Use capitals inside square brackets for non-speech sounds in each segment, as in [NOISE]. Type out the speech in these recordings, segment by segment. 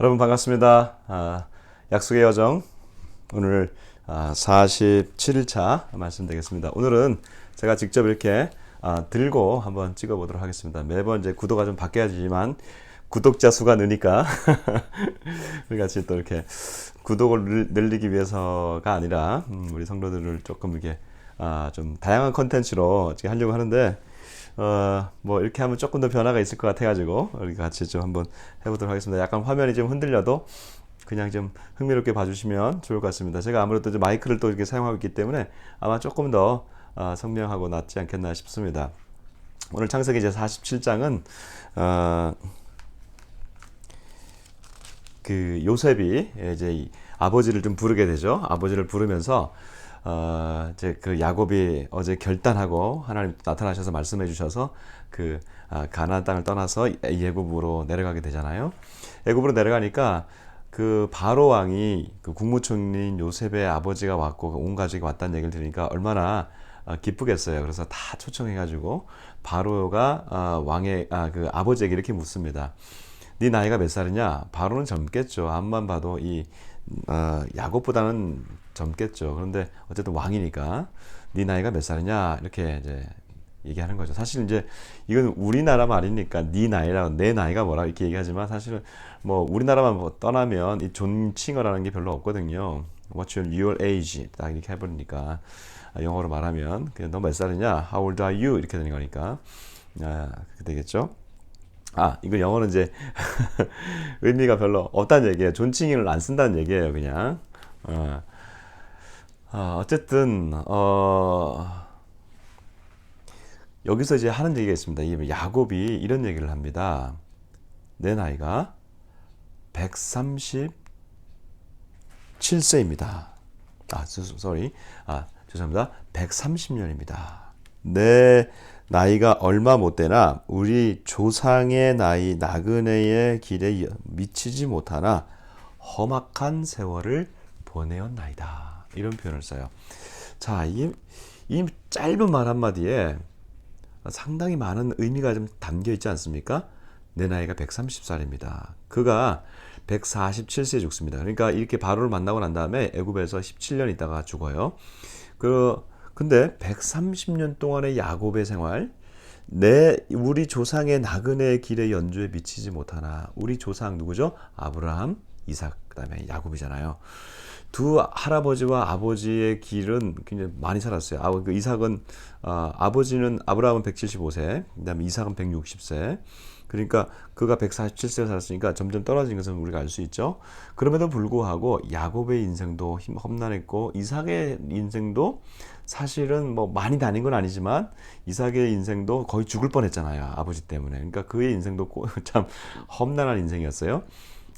여러분 반갑습니다. 아, 약속의 여정 오늘 아, 47일차 말씀드리겠습니다. 오늘은 제가 직접 이렇게 아, 들고 한번 찍어보도록 하겠습니다. 매번 이제 구도가 좀 바뀌어지지만 구독자 수가 느니까 [LAUGHS] 우리 같이 또 이렇게 구독을 늘- 늘리기 위해서가 아니라 음, 우리 성도들을 조금 이렇게 아, 좀 다양한 컨텐츠로 어떻게 하려고 하는데 어, 뭐 이렇게 하면 조금 더 변화가 있을 것 같아가지고 우리 같이 좀 한번 해보도록 하겠습니다. 약간 화면이 좀 흔들려도 그냥 좀 흥미롭게 봐주시면 좋을 것 같습니다. 제가 아무래도 마이크를 또 이렇게 사용하고 있기 때문에 아마 조금 더 어, 선명하고 낫지 않겠나 싶습니다. 오늘 창세기 제 47장은 어, 그 요셉이 이제 이 아버지를 좀 부르게 되죠. 아버지를 부르면서 어 이제 그 야곱이 어제 결단하고 하나님 나타나셔서 말씀해 주셔서 그 아, 가나안 땅을 떠나서 예굽으로 내려가게 되잖아요. 예굽으로 내려가니까 그 바로 왕이 그 국무총리인 요셉의 아버지가 왔고 온 가족이 왔다는 얘기를 들으니까 얼마나 어, 기쁘겠어요. 그래서 다 초청해가지고 바로가 어, 왕의 아, 그 아버지에게 이렇게 묻습니다. 네 나이가 몇 살이냐? 바로는 젊겠죠. 앞만 봐도 이 어, 야곱보다는 젊겠죠. 그런데 어쨌든 왕이니까 네 나이가 몇 살이냐? 이렇게 이제 얘기하는 거죠. 사실 이제 이건 우리나라 말이니까 네 나이라 내 나이가 뭐라 이렇게 얘기하지만 사실은 뭐 우리나라만 뭐 떠나면 이 존칭어라는 게 별로 없거든요. What's your, your age? 딱 이렇게 해버리니까 아, 영어로 말하면 그냥 너 몇 살이냐? How old are you? 이렇게 되는 거니까 아, 그렇게 되겠죠. 아, 이거 영어는 이제 [LAUGHS] 의미가 별로 없다는 얘기예요. 존칭을 안 쓴다는 얘기예요, 그냥. 어, 어, 어쨌든 어, 여기서 이제 하는 얘기가 있습니다. 이 야곱이 이런 얘기를 합니다. 내 나이가 137세입니다. 아, sorry. 아, 죄송합니다. 130년입니다. 내 나이가 얼마 못 되나 우리 조상의 나이 나그네의 길에 미치지 못하나 험악한 세월을 보내었나이다. 이런 표현을 써요. 자, 이, 이 짧은 말 한마디에 상당히 많은 의미가 좀 담겨 있지 않습니까? 내 나이가 130살입니다. 그가 147세에 죽습니다. 그러니까 이렇게 바로를 만나고 난 다음에 애굽에서 17년 있다가 죽어요. 그 근데 130년 동안의 야곱의 생활, 내 우리 조상의 나그네의 길의 연주에 미치지 못하나 우리 조상 누구죠? 아브라함, 이삭, 그다음에 야곱이잖아요. 두 할아버지와 아버지의 길은 굉장히 많이 살았어요. 아, 그 이삭은 아, 아버지는 아브라함은 175세, 그다음에 이삭은 160세. 그러니까 그가 147세 살았으니까 점점 떨어진 것은 우리가 알 수 있죠. 그럼에도 불구하고 야곱의 인생도 힘 험난했고 이삭의 인생도 사실은 뭐 많이 다닌 건 아니지만 이삭의 인생도 거의 죽을 뻔했잖아요. 아버지 때문에. 그러니까 그의 인생도 꼭 [LAUGHS] 참 험난한 인생이었어요.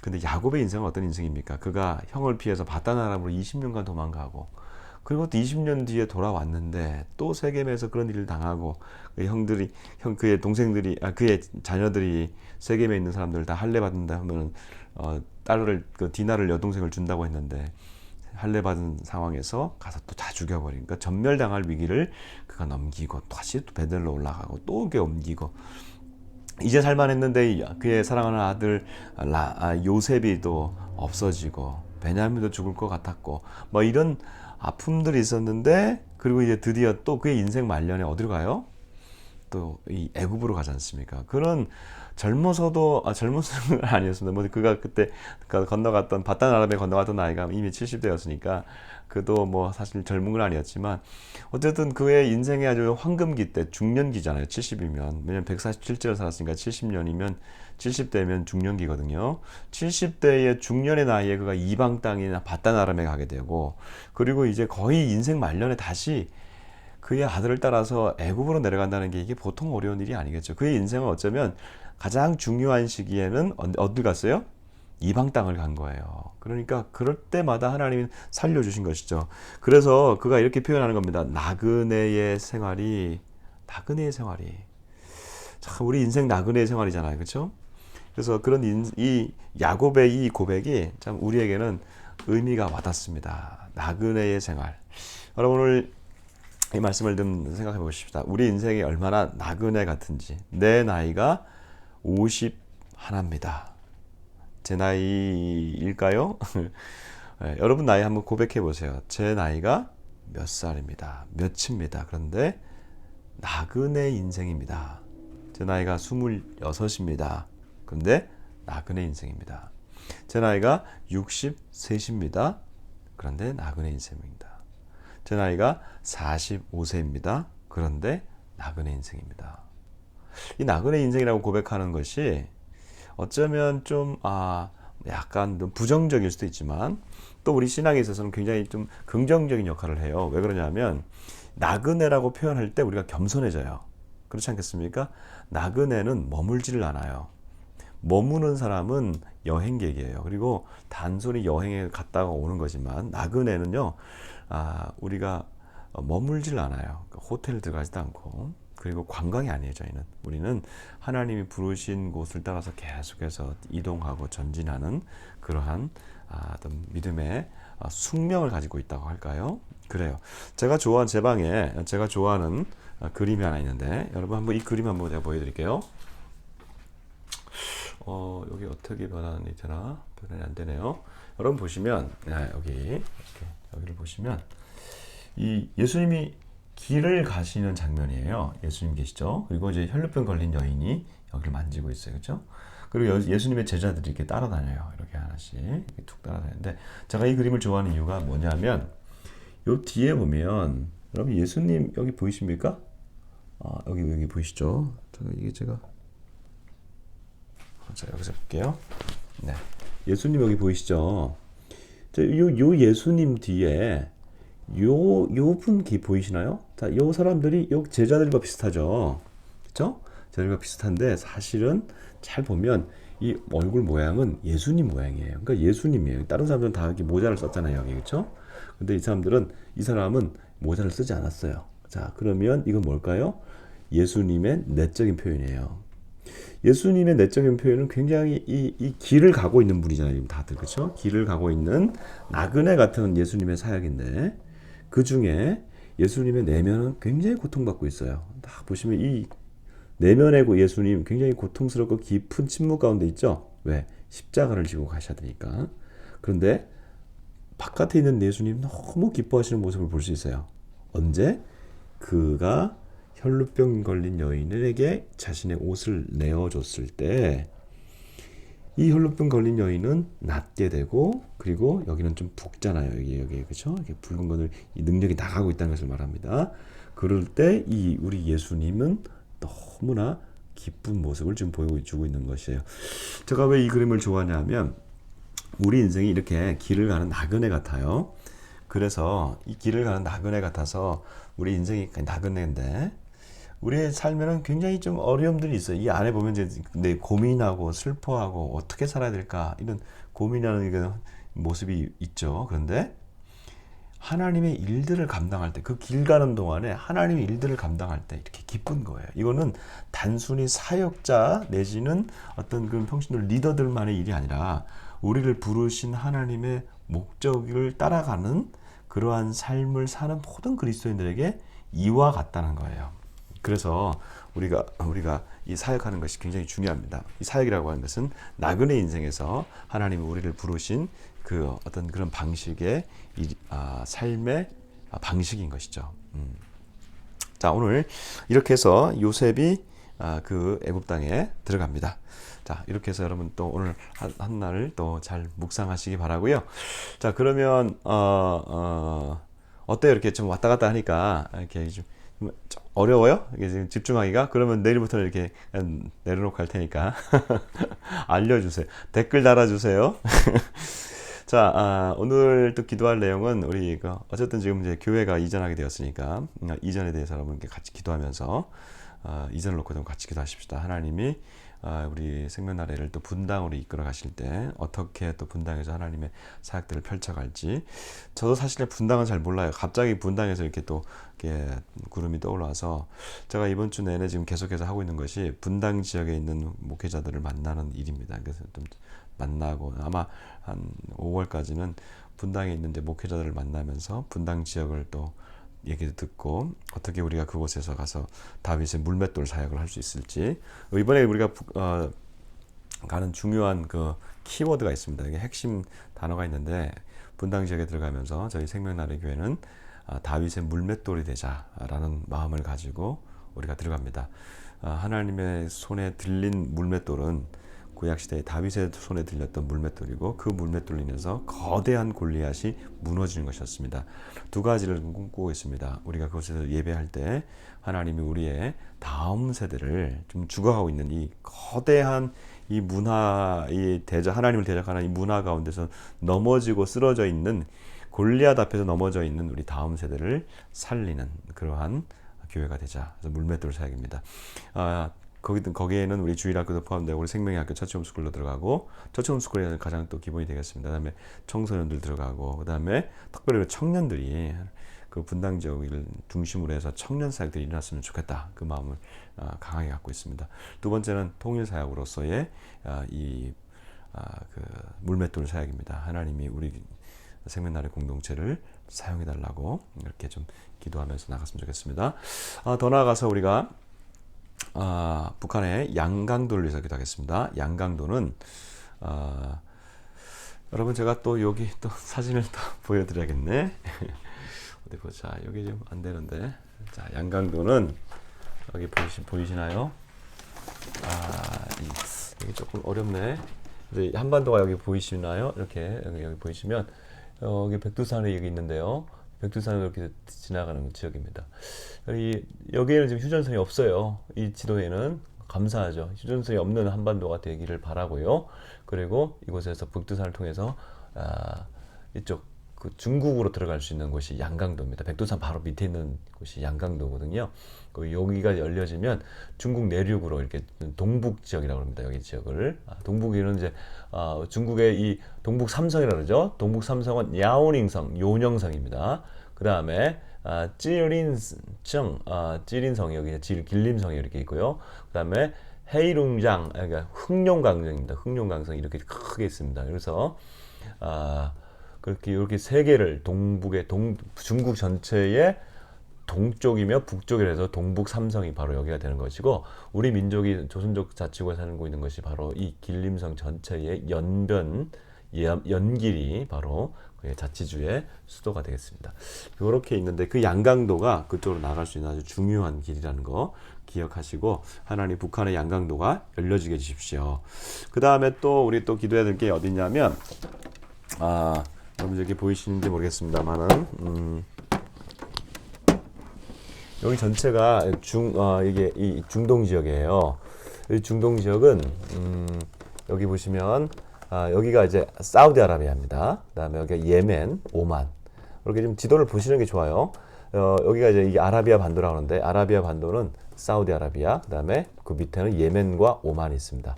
근데 야곱의 인생은 어떤 인생입니까? 그가 형을 피해서 바단 아람으로 20년간 도망가고 그리고 또 20년 뒤에 돌아왔는데 또 세겜에서 그런 일을 당하고 그 형들이 형 그의 동생들이 아 그의 자녀들이 세겜에 있는 사람들 다 할례 받는다 하면 어 딸을 그 디나를 여동생을 준다고 했는데 할례 받은 상황에서 가서 또 다 죽여버리니까 전멸당할 위기를 그가 넘기고 다시 또 베들로 올라가고 또 그게 옮기고. 이제 살만했는데 그의 사랑하는 아들 라, 아, 요셉이 또 없어지고 베냐민도 죽을 것 같았고 뭐 이런 아픔들이 있었는데 그리고 이제 드디어 또 그의 인생 말년에 어디로 가요? 또 이 애굽으로 가지 않습니까? 그런 젊어서도 아 젊어서는 [LAUGHS] 아니었습니다. 뭐 그가 그때 건너갔던 바단 아람에 건너갔던 나이가 이미 70대였으니까 그도 뭐 사실 젊은 건 아니었지만 어쨌든 그의 인생의 아주 황금기 때 중년기잖아요. 70이면 왜냐면 147세를 살았으니까 70년이면 70대면 중년기거든요. 70대의 중년의 나이에 그가 이방 땅이나 바단 아람에 가게 되고 그리고 이제 거의 인생 말년에 다시 그의 아들을 따라서 애굽으로 내려간다는 게 이게 보통 어려운 일이 아니겠죠. 그의 인생은 어쩌면 가장 중요한 시기에는 어디 갔어요? 이방 땅을 간 거예요. 그러니까 그럴 때마다 하나님이 살려주신 것이죠. 그래서 그가 이렇게 표현하는 겁니다. 나그네의 생활이 나그네의 생활이 참 우리 인생 나그네의 생활이잖아요, 그렇죠? 그래서 그런 인, 이 야곱의 이 고백이 참 우리에게는 의미가 와닿습니다. 나그네의 생활. 여러분 오늘 이 말씀을 좀 생각해 보십시다. 우리 인생이 얼마나 나그네 같은지. 내 나이가 50 하나입니다. 제 나이일까요? [LAUGHS] 네, 여러분 나이 한번 고백해 보세요. 제 나이가 몇 살입니다. 몇입니다. 그런데 나그네 인생입니다. 제 나이가 26입니다. 그런데 나그네 인생입니다. 제 나이가 63입니다. 그런데 나그네 인생입니다. 제 나이가 45세입니다. 그런데 나그네 인생입니다. 이 나그네 인생이라고 고백하는 것이 어쩌면 좀, 아, 약간 좀 부정적일 수도 있지만 또 우리 신앙에 있어서는 굉장히 좀 긍정적인 역할을 해요. 왜 그러냐면 나그네라고 표현할 때 우리가 겸손해져요. 그렇지 않겠습니까? 나그네는 머물지를 않아요. 머무는 사람은 여행객이에요. 그리고 단순히 여행에 갔다가 오는 거지만 나그네는요, 아, 우리가 머물질 않아요. 그러니까 호텔 들어가지도 않고 그리고 관광이 아니에요. 저희는 우리는 하나님이 부르신 곳을 따라서 계속해서 이동하고 전진하는 그러한 아, 어떤 믿음의 아, 숙명을 가지고 있다고 할까요? 그래요. 제가 좋아하는 제 방에 제가 좋아하는 아, 그림이 하나 있는데 여러분 한번 이 그림 한번 제가 보여드릴게요. 어, 여기 어떻게 변환이 되나? 변환이 안 되네요. 여러분 보시면, 아, 여기, 이렇게, 여기를 보시면, 이 예수님이 길을 가시는 장면이에요. 예수님 계시죠? 그리고 이제 혈루병 걸린 여인이 여기를 만지고 있어요. 그죠? 그리고 예수님의 제자들이 이렇게 따라다녀요. 이렇게 하나씩. 이렇게 툭 따라다니는데, 제가 이 그림을 좋아하는 이유가 뭐냐면, 요 뒤에 보면, 여러분 예수님 여기 보이십니까? 아, 여기, 여기 보이시죠? 이게 제가, 자, 여기서 볼게요. 네. 예수님 여기 보이시죠? 요, 요 예수님 뒤에 요, 요분 보이시나요? 자, 요 사람들이 요 제자들과 비슷하죠? 그죠? 제자들과 비슷한데 사실은 잘 보면 이 얼굴 모양은 예수님 모양이에요. 그러니까 예수님이에요. 다른 사람들은 다 이렇게 모자를 썼잖아요, 여기. 그죠? 근데 이 사람들은, 이 사람은 모자를 쓰지 않았어요. 자, 그러면 이건 뭘까요? 예수님의 내적인 표현이에요. 예수님의 내적인 표현은 굉장히 이, 이 길을 가고 있는 분이잖아요. 다들 그렇죠? 길을 가고 있는 나그네 같은 예수님의 사역인데 그 중에 예수님의 내면은 굉장히 고통받고 있어요. 딱 보시면 이 내면의 예수님 굉장히 고통스럽고 깊은 침묵 가운데 있죠. 왜? 십자가를 지고 가셔야 되니까. 그런데 바깥에 있는 예수님 너무 기뻐하시는 모습을 볼 수 있어요. 언제? 그가 혈루병 걸린 여인에게 자신의 옷을 내어줬을 때 이 혈루병 걸린 여인은 낫게 되고 그리고 여기는 좀 붓잖아요 여기 여기 그렇죠 이게 붉은 것을 이 능력이 나가고 있다는 것을 말합니다. 그럴 때 이 우리 예수님은 너무나 기쁜 모습을 지금 보여주고 있는 것이에요. 제가 왜 이 그림을 좋아하냐면 우리 인생이 이렇게 길을 가는 나그네 같아요. 그래서 이 길을 가는 나그네 같아서 우리 인생이 나그네인데 우리의 삶에는 굉장히 좀 어려움들이 있어요. 이 안에 보면 이제 내 고민하고 슬퍼하고 어떻게 살아야 될까 이런 고민하는 그 모습이 있죠. 그런데 하나님의 일들을 감당할 때 그 길 가는 동안에 하나님의 일들을 감당할 때 이렇게 기쁜 거예요. 이거는 단순히 사역자 내지는 어떤 그런 평신도 리더들만의 일이 아니라 우리를 부르신 하나님의 목적을 따라가는 그러한 삶을 사는 모든 그리스도인들에게 이와 같다는 거예요. 그래서 우리가 우리가 이 사역하는 것이 굉장히 중요합니다. 이 사역이라고 하는 것은 나그네 인생에서 하나님이 우리를 부르신 그 어떤 그런 방식의 이, 아, 삶의 방식인 것이죠. 음. 자 오늘 이렇게 해서 요셉이 아, 그 애굽 땅에 들어갑니다. 자 이렇게 해서 여러분 또 오늘 한, 한 날을 또 잘 묵상하시기 바라고요. 자 그러면 어, 어, 어때요 이렇게 좀 왔다 갔다 하니까 이렇게 좀 어려워요? 이게 지금 집중하기가? 그러면 내일부터는 이렇게 내려놓고 할 테니까 [LAUGHS] 알려주세요. 댓글 달아주세요. [LAUGHS] 자, 아, 오늘 또 기도할 내용은 우리 그 어쨌든 지금 이제 교회가 이전하게 되었으니까 음, 이전에 대해서 여러분께 같이 기도하면서 어, 이전을 놓고 좀 같이 기도하십시다. 하나님이 아, 우리 생명나래를 또 분당으로 이끌어 가실 때 어떻게 또 분당에서 하나님의 사역들을 펼쳐갈지 저도 사실 분당은 잘 몰라요. 갑자기 분당에서 이렇게 또 이렇게 구름이 떠올라서 제가 이번 주 내내 지금 계속해서 하고 있는 것이 분당 지역에 있는 목회자들을 만나는 일입니다. 그래서 좀 만나고 아마 한 5월까지는 분당에 있는데 목회자들을 만나면서 분당 지역을 또 얘기도 듣고 어떻게 우리가 그곳에서 가서 다윗의 물맷돌 사역을 할 수 있을지 이번에 우리가 어, 가는 중요한 그 키워드가 있습니다. 이게 핵심 단어가 있는데 분당 지역에 들어가면서 저희 생명나래 교회는 아, 다윗의 물맷돌이 되자라는 마음을 가지고 우리가 들어갑니다. 아, 하나님의 손에 들린 물맷돌은 구약 시대에 다윗의 손에 들렸던 물맷돌이고 그 물맷돌로 인해서 거대한 골리앗이 무너지는 것이었습니다. 두 가지를 꿈꾸고 있습니다. 우리가 그곳에서 예배할 때 하나님이 우리의 다음 세대를 좀 죽어가고 있는 이 거대한 이 문화, 이 대적 하나님을 대적하는 이 문화 가운데서 넘어지고 쓰러져 있는 골리앗 앞에서 넘어져 있는 우리 다음 세대를 살리는 그러한 교회가 되자. 그래서 물맷돌 사역입니다. 아, 거기 거기에는 우리 주일학교도 포함되고 우리 생명의 학교 처치홈스쿨로 들어가고 처치홈스쿨이 가장 또 기본이 되겠습니다. 그다음에 청소년들 들어가고 그다음에 특별히 청년들이 그 분당 지역을 중심으로 해서 청년 사역들이 일어났으면 좋겠다 그 마음을 아, 강하게 갖고 있습니다. 두 번째는 통일 사역으로서의 아, 이그 물맷돌 사역입니다. 하나님이 우리 생명나래 공동체를 사용해 달라고 이렇게 좀 기도하면서 나갔으면 좋겠습니다. 아, 더 나아가서 우리가 아, 북한의 양강도를 위해서 기도하겠습니다. 양강도는 아, 여러분 제가 또 여기 또 사진을 또 [LAUGHS] 보여드려야겠네. [LAUGHS] 어디 보자. 여기 좀 안 되는데. 자, 양강도는 여기 보이시, 보이시나요? 아, 이, 여기 조금 어렵네. 한반도가 여기 보이시나요? 이렇게 여기, 여기 보이시면 여기 백두산이 여기 있는데요. 백두산을 이렇게 지나가는 지역입니다. 이, 여기에는 지금 휴전선이 없어요. 이 지도에는 감사하죠. 휴전선이 없는 한반도가 되기를 바라고요. 그리고 이곳에서 백두산을 통해서 아, 이쪽 그 중국으로 들어갈 수 있는 곳이 양강도입니다. 백두산 바로 밑에 있는 곳이 양강도거든요. 그 여기가 열려지면 중국 내륙으로 이렇게 동북 지역이라고 합니다. 여기 지역을 아, 동북에는 이제 아, 중국의 이 동북 삼성이라고 그러죠. 동북 삼성은 야오닝성, 요녕성입니다. 그 다음에 아, 찌린성, 아, 찌린성 여기 질 길림성이 이렇게 있고요. 그 다음에 헤이룽장, 그러니까 흑룡강성입니다. 흑룡강성 이렇게 크게 있습니다. 그래서 아, 그렇게 이렇게 세 개를 동북의 동 중국 전체의 동쪽이며 북쪽이라서 동북 삼성이 바로 여기가 되는 것이고 우리 민족이 조선족 자치구에 살고 있는 것이 바로 이 길림성 전체의 연변 연길이 바로 자치주의 수도가 되겠습니다. 이렇게 있는데 그 양강도가 그쪽으로 나갈 수 있는 아주 중요한 길이라는 거 기억하시고 하나님 북한의 양강도가 열려지게 해주십시오. 그 다음에 또 우리 또 기도해야 될 게 어디냐면 아 여러분 여기 보이시는지 모르겠습니다만은 음, 여기 전체가 중 어, 이게 이 중동 지역이에요. 이 중동 지역은 음, 여기 보시면 아, 여기가 이제 사우디아라비아입니다. 그다음에 여기가 예멘, 오만. 이렇게 좀 지도를 보시는 게 좋아요. 어, 여기가 이제 이게 아라비아 반도라고 하는데 아라비아 반도는 사우디아라비아, 그다음에 그 밑에는 예멘과 오만이 있습니다.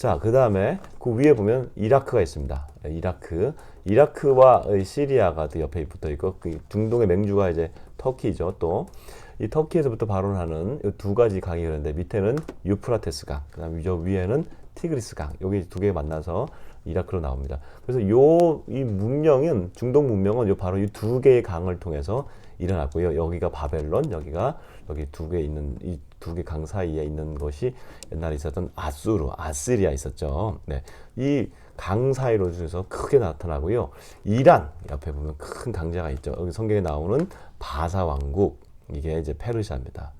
자, 그 다음에 그 위에 보면 이라크가 있습니다. 이라크. 이라크와 시리아가 또 옆에 붙어 있고 그 중동의 맹주가 이제 터키죠. 또 이 터키에서부터 발원하는 두 가지 강이 있는데 밑에는 유프라테스 강, 그 다음 저 위에는 티그리스 강. 여기 두 개 만나서 이라크로 나옵니다. 그래서 요 이 문명은 중동 문명은 요 바로 이 두 개의 강을 통해서 일어났고요. 여기가 바벨론, 여기가 여기 두 개 있는 이 두 개 강 사이에 있는 것이 옛날에 있었던 아수르, 아시리아 있었죠. 네. 이 강 사이로 중에서 크게 나타나고요. 이란 옆에 보면 큰 강자가 있죠. 여기 성경에 나오는 바사 왕국 이게 이제 페르시아입니다.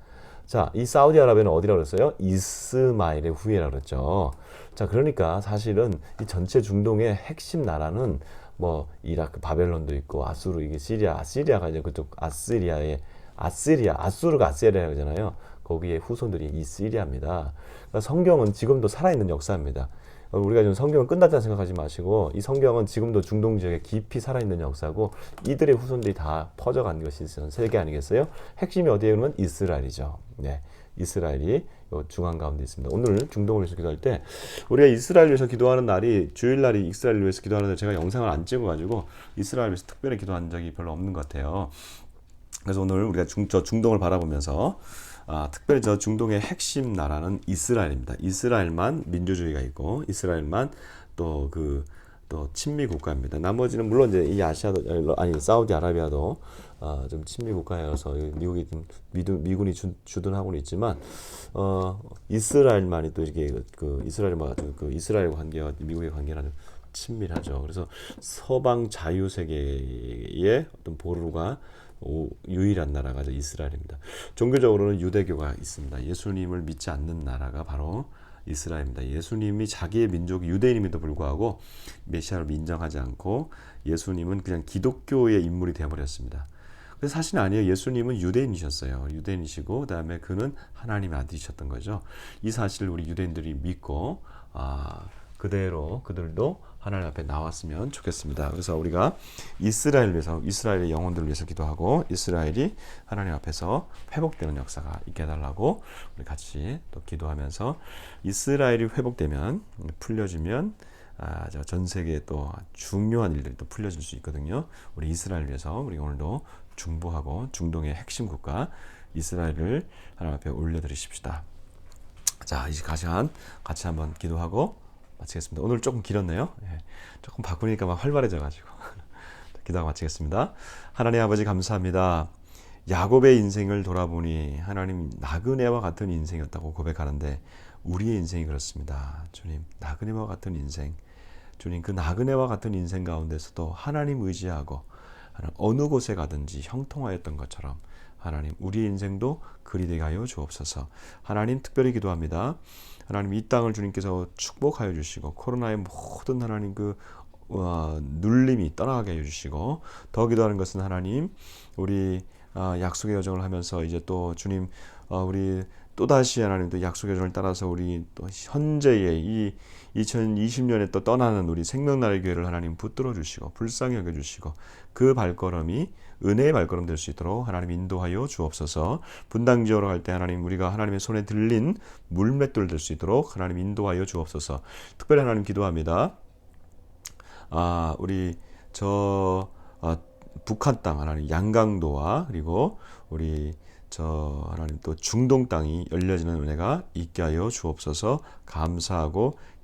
자, 이 사우디아라비아는 어디라고 그랬어요? 이스마일의 후예라고 그랬죠. 자, 그러니까 사실은 이 전체 중동의 핵심 나라는 뭐 이라크, 바벨론도 있고 아수르 이게 시리아, 아시리아가 이제 그쪽 아시리아의 아시리아, 아수르가 아시리아라고 하잖아요. 거기에 후손들이 이 시리아입니다. 그러니까 성경은 지금도 살아있는 역사입니다. 우리가 지금 성경은 끝났다는 생각하지 마시고 이 성경은 지금도 중동 지역에 깊이 살아있는 역사고 이들의 후손들이 다 퍼져간 것이 세계 아니겠어요? 핵심이 어디에 그러면 이스라엘이죠. 네. 이스라엘이 중앙 가운데 있습니다. 오늘 중동을 위해서 기도할 때 우리가 이스라엘 위해서 기도하는 날이 주일날이 이스라엘 위해서 기도하는 날 제가 영상을 안 찍어가지고 이스라엘 위해서 특별히 기도한 적이 별로 없는 것 같아요. 그래서 오늘 우리가 중, 저 중동을 바라보면서 아, 특별히 저 중동의 핵심 나라는 이스라엘입니다. 이스라엘만 민주주의가 있고 이스라엘만 또 그또 친미 국가입니다. 나머지는 물론 이제 이 아시아도 아니 사우디아라비아도 어, 좀 친미 국가여서 미국이 좀 미군, 미군이 주, 주둔하고는 있지만 어, 이스라엘만이 또 이렇게 그, 그 이스라엘과 그 이스라엘 관계와 미국의 관계는 친밀하죠. 그래서 서방 자유 세계의 어떤 보루가 오- 유일한 나라가 이스라엘입니다. 종교적으로는 유대교가 있습니다. 예수님을 믿지 않는 나라가 바로 이스라엘입니다. 예수님이 자기의 민족이 유대인임에도 불구하고 메시아를 인정하지 않고 예수님은 그냥 기독교의 인물이 되어버렸습니다. 그래서 사실 아니에요. 예수님은 유대인이셨어요. 유대인이시고 그다음에 그는 하나님의 아들이셨던 거죠. 이 사실을 우리 유대인들이 믿고 아 그대로 그들도 하나님 앞에 나왔으면 좋겠습니다. 그래서 우리가 이스라엘 위해서 이스라엘의 영혼들을 위해서 기도하고 이스라엘이 하나님 앞에서 회복되는 역사가 있게 해달라고 우리 같이 또 기도하면서 이스라엘이 회복되면 풀려지면 아, 저전 세계에 또 중요한 일들이 또 풀려질 수 있거든요. 우리 이스라엘 위해서 우리 오늘도 중보하고 중동의 핵심 국가 이스라엘을 하나님 앞에 올려드리십시다. 자, 이제 같이 한 같이 한번 기도하고 마치겠습니다. 오늘 조금 길었네요. 예, 조금 바꾸니까 막 활발해져가지고 [LAUGHS] 기도하고 마치겠습니다. 하나님 아버지 감사합니다. 야곱의 인생을 돌아보니 하나님 나그네와 같은 인생이었다고 고백하는데 우리의 인생이 그렇습니다. 주님 나그네와 같은 인생. 주님 그 나그네와 같은 인생 가운데서도 하나님 의지하고 어느 곳에 가든지 형통하였던 것처럼 하나님 우리 인생도 그리 되게 하여 주옵소서. 하나님 특별히 기도합니다. 하나님 이 땅을 주님께서 축복하여 주시고 코로나의 모든 하나님 그 어, 눌림이 떠나게 해 주시고 더 기도하는 것은 하나님 우리 아, 약속의 여정을 하면서 이제 또 주님 어, 우리 또 다시 하나님 또 약속의 여정을 따라서 우리 또 현재의 이 2020년에 또 떠나는 우리 생명나의 교회를 하나님 붙들어 주시고 불쌍히 여겨 주시고 그 발걸음이 은혜의 발걸음 될 수 있도록 하나님 인도하여 주옵소서. 분당 지역으로 갈때 하나님 우리가 하나님의 손에 들린 물맷돌 될 수 있도록 하나님 인도하여 주옵소서. 특별히 하나님 기도합니다. 아, 우리 저 아, 북한 땅 하나님 양강도와 그리고 우리 저 하나님 또 중동 땅이 열려지는 은혜가 있게 하여 주옵소서. 감사하고